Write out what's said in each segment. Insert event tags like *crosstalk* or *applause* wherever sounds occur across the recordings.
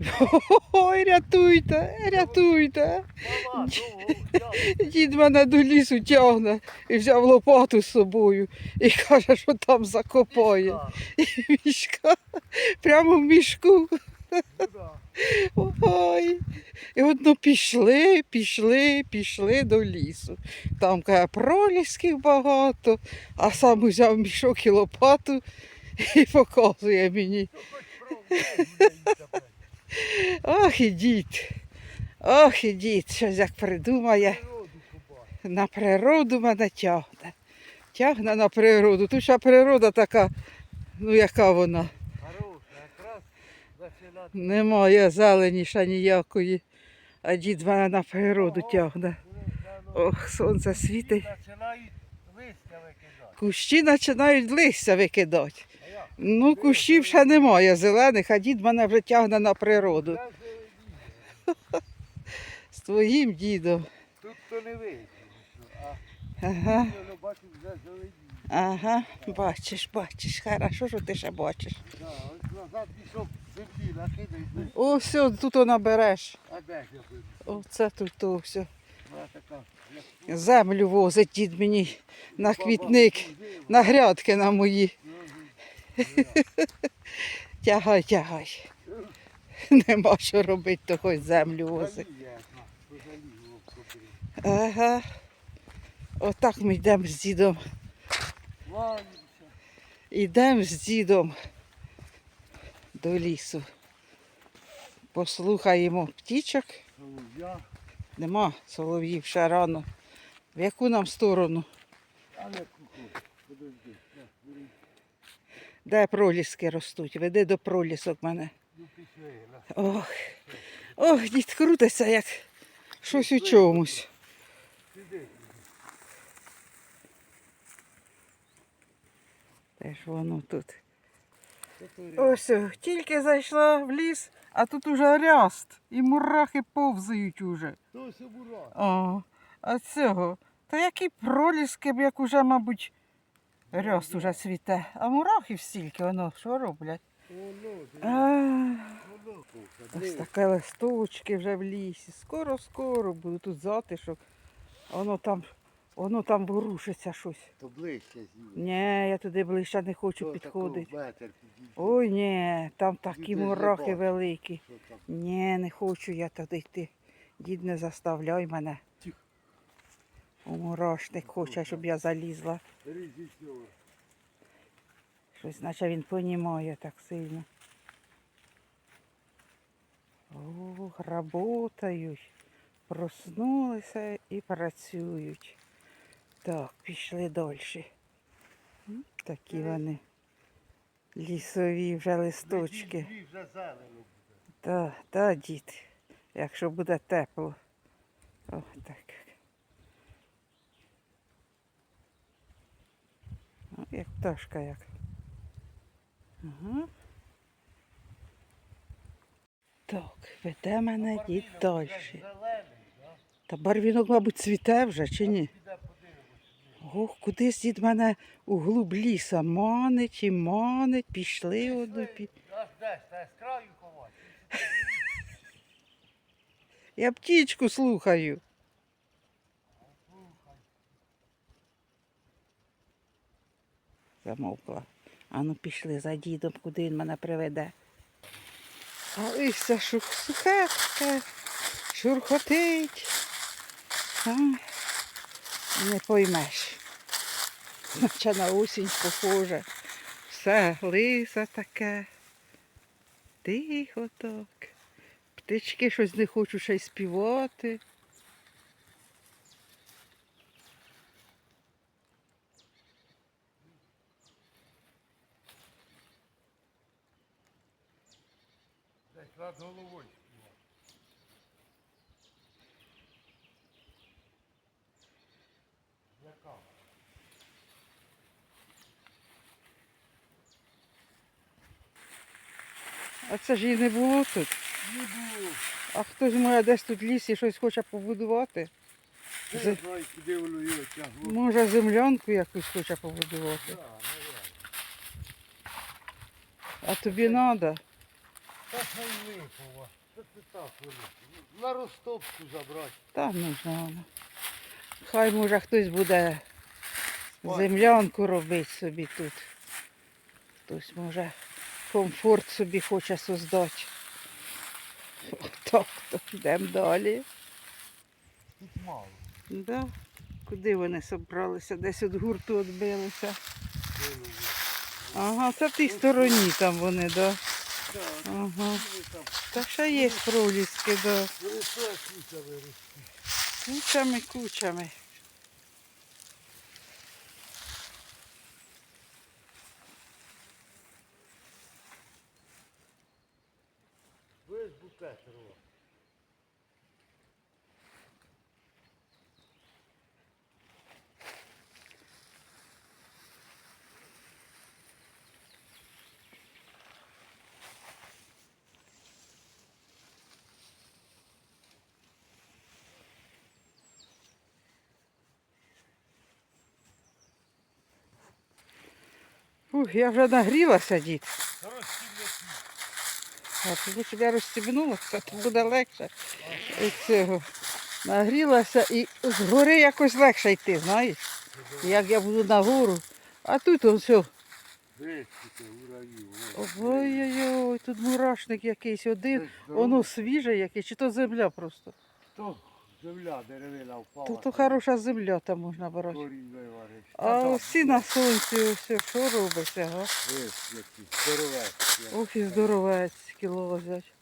*laughs* Ой, рятуйте, рятуйте. Ну, Дід мене до лісу тягне і взяв лопату з собою і каже, що там закопає. І мішка, прямо в мішку. Ой. І одно пішли, пішли, пішли до лісу. Там каже, пролісків багато, а сам узяв мішок і лопату і показує мені. Ох, і дід. Ох, і дід, щось як придумає. На природу мене тягне. Тягне на природу. Тут ще природа така, ну яка вона. Немає зелені ще ніякої. А дід мене на природу тягне. Ох, сонце світить. Кущі починають листя викидати. Ну, кущів ще немає зелених, а дід мене вже тягне на природу. З твоїм дідом. Тут то не вийде. Ага, ага, бачиш, бачиш. Хорошо, що ти ще бачиш. О, все, тут береш. А де? Оце тут то все. Землю возить дід мені на квітник, на грядки на мої. *laughs* Тягай, тягай. Нема що робити, то хоч землю возить. Ага. Отак ми йдемо з дідом. Йдемо з дідом до лісу. Послухаємо птічок. Нема солов'їв ще рано. В яку нам сторону? Де проліски ростуть? Веди до пролісок мене. Ох, ох, дід крутиться, як щось у чомусь. Сиди. Де ж воно тут? Ось, тільки зайшла в ліс, а тут уже ряст. І мурахи повзають уже. О, а цього. Та які проліски, б, як уже, мабуть, ряст уже цвіте. А мурахи стільки, воно що роблять? А, ось таке листочки вже в лісі. Скоро-скоро буде тут затишок. Воно там, воно там ворушиться щось. То ближче з'їв. Ні, я туди ближче не хочу підходити. метр. Ой, ні, там такі мурахи великі. Ні, не хочу я туди йти. Дід не заставляй мене. У мурашник хоче, щоб я залізла. Щось, наче він понімає так сильно. О, работають. Проснулися і працюють. Так, пішли далі. Такі вони лісові вже листочки. Вже зелено. Та, та, дід, якщо буде тепло. О, так. О, як пташка як. Ага. Так, веде мене дід далі. Та барвінок, мабуть, цвіте вже чи ні? Ох, кудись дід мене у глуб ліса манить і манить, пішли одну. пі-. *laughs* Я птічку слухаю. Замовкла. Ану пішли за дідом, куди він мене приведе. А листя шу- сухе шурхотить. А, не поймеш. *laughs* Наче на осінь похоже. Все лисе таке. Тихо так. Птички щось не хочуть ще й співати. Десь над головою. Яка? А це ж і не було тут. Не було. А хтось має десь тут в лісі щось хоче побудувати. Я Зе- знаю, куди воно його тягло. Може землянку якусь хоче побудувати. Да. А тобі треба. Та. Що це так велике? На розтопку забрати. Та нужно воно. Хай може хтось буде землянку робити собі тут. Хтось може комфорт собі хоче создати. Так, то йдемо далі. Тут мало. Да. Куди вони собралися? Десь від гурту відбилися. Ага, це в тій стороні там вони, да. Так, Ага. вони. Та ще є проліски, да. Кучами, кучами. Ух, я вже нагрілася, дід. Тоді щоб я розстібнулася, то буде легше. Цього. Нагрілася і згори якось легше йти, знаєш? Як я буду нагору. А тут ось все. Ой-ой-ой, тут мурашник якийсь один. Воно свіже якесь, чи то земля просто. Земля деревина впала. То хороша земля там можна брати. Корінь. А всі на сонці, ось що робиться, га? Ось здоровецькі. Ох і здоровецькі лозять.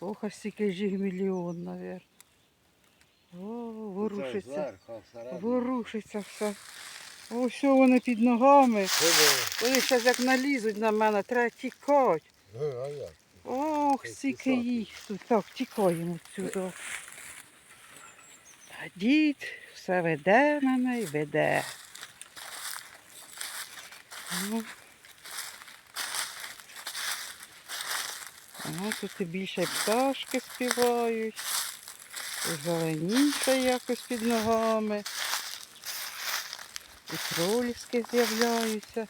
Ох, а стільки ж їх мільйон, мабуть. О, ворушиться. Зверху, а всередині. Ворушиться все. Ось що вони під ногами. Диви. Вони зараз як налізуть на мене, треба тікати. Е, А як? Ох, стільки їх тут. Так, тікаємо відсюди. Дід все веде мене і веде. Ну. Ага, тут і більше пташки співають. І зеленіше якось під ногами. І проліски з'являються.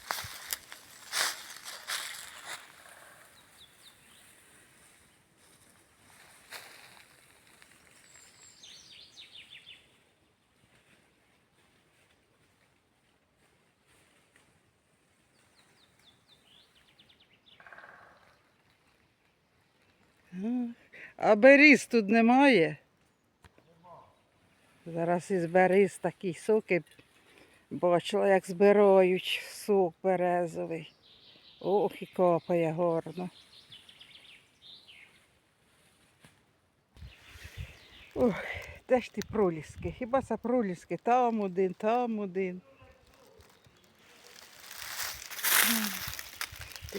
А беріз тут немає? Зараз із беріз такі соки бачила, як збирають сок березовий. Ох, і капає гарно. Ох, де ж ті проліски? Хіба це проліски? Там один, там один.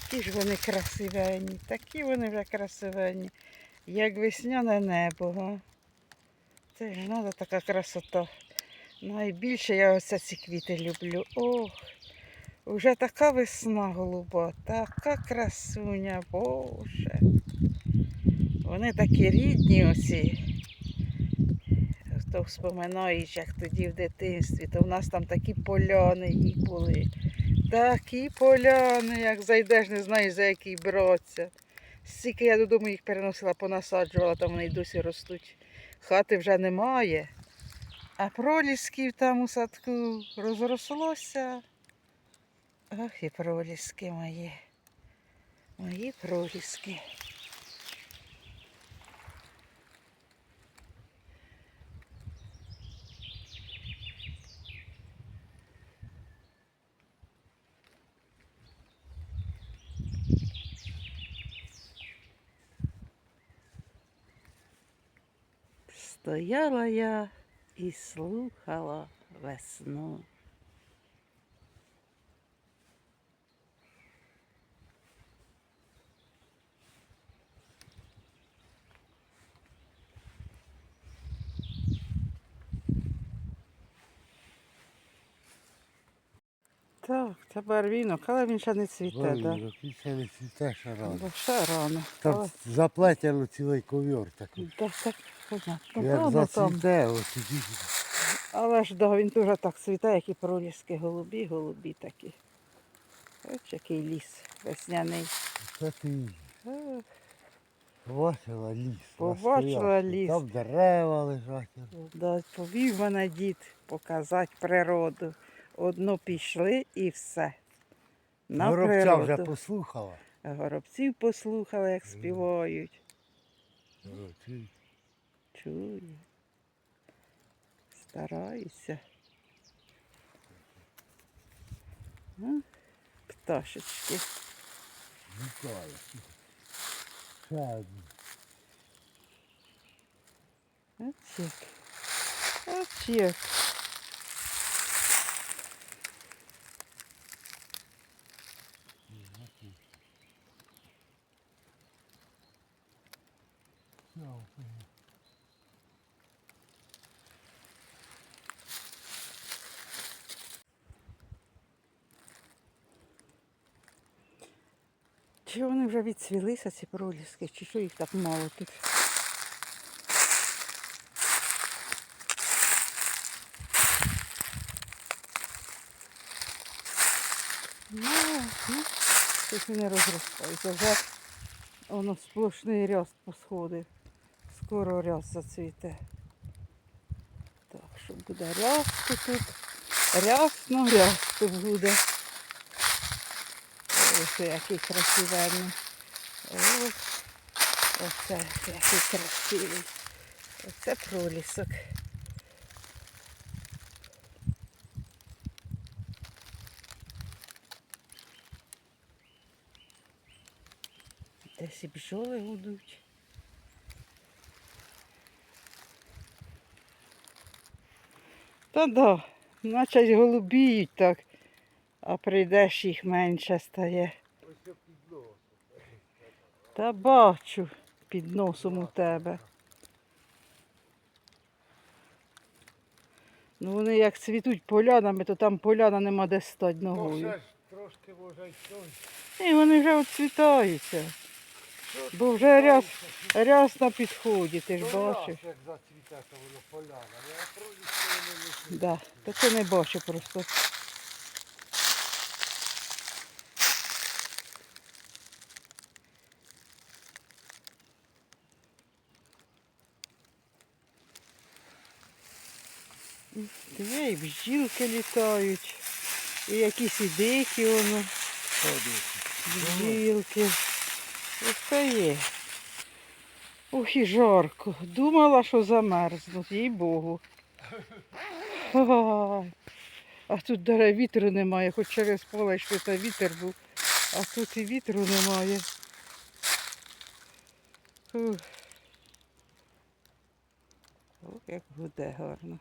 Такі ж вони красивенні, такі вони вже красивенні, як весняне небо. Га? Це ж треба така красота. Найбільше я оце ці квіти люблю. Ох, вже така весна голуба, така красуня, Боже. Вони такі рідні оці. То вспоминаєш, як тоді в дитинстві, то в нас там такі поляни були. Такі поляни, як зайдеш, не знаєш, за який братися. Стільки я додому їх переносила, понасаджувала, там вони й досі ростуть. Хати вже немає. А пролісків там у садку розрослося. Ах, і проліски мої. Мої проліски. Стояла я і слухала весну. Так, це барвінок, але він ще не цвіте, так? Да? Ой, це не цвіте ще рано. Бо ще рано. Там Але, заплетено цілий ковір такий. так, так, понятно. Як там. зацвіте, от тоді. Але ж да, він теж так цвіте, як і проліски голубі, голубі такі. Ось який ліс весняний. Це ти. Побачила ліс. Побачила настоящий. ліс. Там дерева лежать. Да, повів мене дід показати природу. Одно пішли і все. На Горобця вже послухала. Горобців послухали, як співають. Горобці. Чую. Стараюся. А? Пташечки. Вітаю. Ще один. Очек. Очек. Чи вони вже відцвілися, ці проліски, чи що їх так мало тут? Ну, ну, щось не розростається. Вже воно сплошний ряст посходив. Скоро ряст зацвіте. Так, що буде рясти тут. Рясно, рясти буде. Ось який красивенний. Ось. Оце який красивий. Оце пролісок. Десь і бджоли гудуть. Та да, наче голубіють так, а прийдеш їх менше стає. Це. Та бачу під носом у тебе. Ну вони як цвітуть полянами, то там поляна нема де стати ногою. трошки. І вони вже відцвітаються. Бо вже ряс, ряс на підході, ти ж бачиш. раз, Як зацвіте, то воно поляна. Я проліс не лежить. Да, то ти не бачу просто. Диви, і бджілки літають, і якісь і дикі воно, бджілки. Усе є. Ох і жарко. Думала, що замерзнуть, їй Богу. Ой. А тут даже вітру немає, хоч через поле йшли, та вітер був, а тут і вітру немає. Ух. Ох, як буде гарно.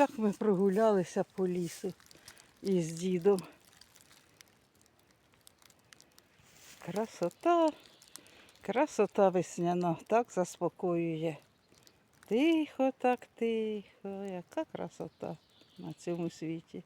Так ми прогулялися по лісу із дідом. Красота, красота весняна, так заспокоює. Тихо, так тихо, яка красота на цьому світі.